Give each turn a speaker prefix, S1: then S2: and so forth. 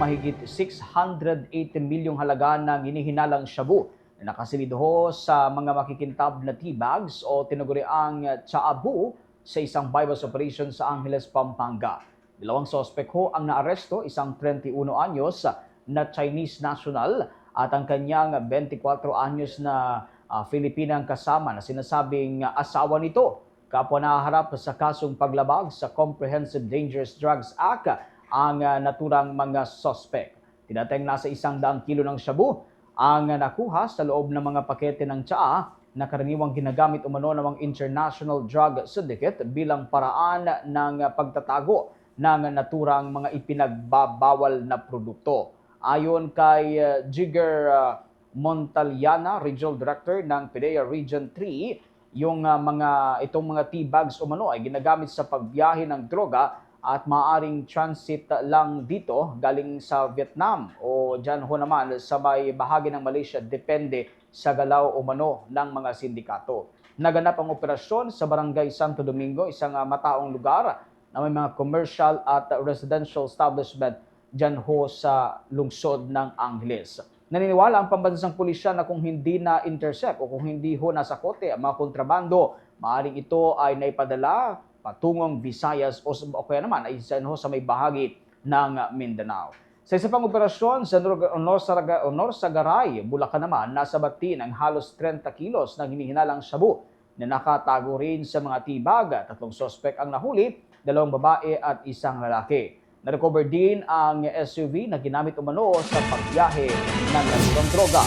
S1: mahigit 680 milyong halaga ng hinihinalang shabu na nakasilid ho sa mga makikintab na tea bags o tinaguriang chaabu sa isang bypass operation sa Angeles, Pampanga. Dalawang sospek ho ang naaresto, isang 31 anyos na Chinese national at ang kanyang 24 anyos na ah, Filipinang kasama na sinasabing asawa nito. Kapwa naharap sa kasong paglabag sa Comprehensive Dangerous Drugs Act ang ah, naturang mga sospek. Tinatayang nasa isang daang kilo ng shabu ang ah, nakuha sa loob ng mga pakete ng tsaa na karaniwang ginagamit umano ng international drug syndicate bilang paraan ng ah, pagtatago ng naturang mga ipinagbabawal na produkto. Ayon kay uh, Jigger uh, Montaliana, Regional Director ng PDEA Region 3, yung mga itong mga tea bags umano ay ginagamit sa pagbiyahe ng droga at maaring transit lang dito galing sa Vietnam o dyan ho naman sa may bahagi ng Malaysia depende sa galaw umano ng mga sindikato. Naganap ang operasyon sa Barangay Santo Domingo, isang uh, mataong lugar na may mga commercial at residential establishment dyan ho sa lungsod ng Angeles. Naniniwala ang pambansang pulisya na kung hindi na intercept o kung hindi ho nasa kote ang mga kontrabando, maaaring ito ay naipadala patungong Visayas o, o kaya naman ay isa ho sa may bahagi ng Mindanao. Sa isa pang operasyon sa Norsagaray, Bulacan naman, nasa bati ng halos 30 kilos ng hinihinalang shabu na nakatago rin sa mga tibag. Tatlong sospek ang nahuli, dalawang babae at isang lalaki. Na-recover din ang SUV na ginamit umano sa pagbiyahe ng ganitong droga.